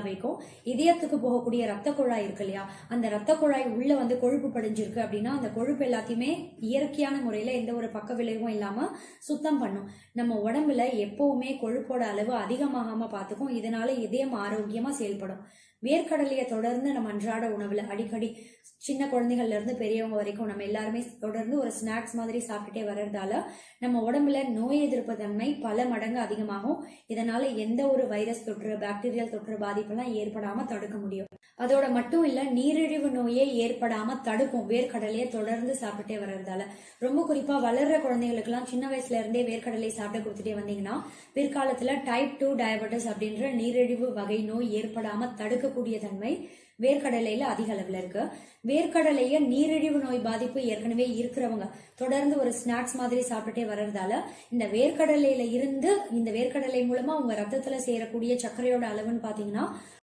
வைக்கும். இதயத்துக்கு போகக்கூடிய ரத்த குழாய் இருக்கு இல்லையா? அந்த ரத்த குழாய் உள்ள வந்து கொழுப்பு படிஞ்சிருக்கு அப்படின்னா அந்த கொழுப்பு எல்லாத்தையுமே இயற்கையான முறையில எந்த ஒரு பக்க விளைவும் இல்லாம சுத்தம் பண்ணும். நம்ம உடம்புல எப்பவுமே கொழுப்போட அளவு அதிகமாகாம பார்த்துக்கும். இதனால இதயம் ஆரோக்கியமா செயல்படும். வேர்க்கடலையை தொடர்ந்து நம்ம அன்றாட உணவுல அடிக்கடி சின்ன குழந்தைகள்ல இருந்து பெரியவங்க வரைக்கும் நம்ம எல்லாருமே தொடர்ந்து ஒரு ஸ்நாக்ஸ் மாதிரி சாப்பிட்டுட்டே வர்றதால நம்ம உடம்புல நோய் எதிர்ப்பு தன்மை பல மடங்கு அதிகமாகும். இதனால எந்த ஒரு வைரஸ் தொற்று பாக்டீரியல் தொற்று பாதிப்பெல்லாம் ஏற்படாம தடுக்க முடியும். அதோட மட்டும் இல்ல நீரிழிவு நோயே ஏற்படாம தடுக்கும் வேர்க்கடலையை தொடர்ந்து சாப்பிட்டே வர்றதால. ரொம்ப குறிப்பா வளர்ற குழந்தைகளுக்கெல்லாம் சின்ன வயசுல இருந்தே வேர்க்கடலை சாப்பிட்டு கொடுத்துட்டே வந்தீங்கன்னா பிற்காலத்துல டைப் டூ டயபெட்டிஸ் அப்படின்ற நீரிழிவு வகை நோய் ஏற்படாம தடுக்கக்கூடிய தன்மை வேர்க்கடலையில அதிக அளவுல இருக்கு. வேர்க்கடலைய நீரிழிவு நோய் பாதிப்பு ஏற்கனவே இருக்கிறவங்க தொடர்ந்து ஒரு ஸ்நாக்ஸ் மாதிரி சாப்பிட்டுட்டே வர்றதால இந்த வேர்க்கடலையில இருந்து இந்த வேர்க்கடலை மூலமா உங்க ரத்தத்துல சேரக்கூடிய சர்க்கரையோட அளவுன்னு பாத்தீங்கன்னா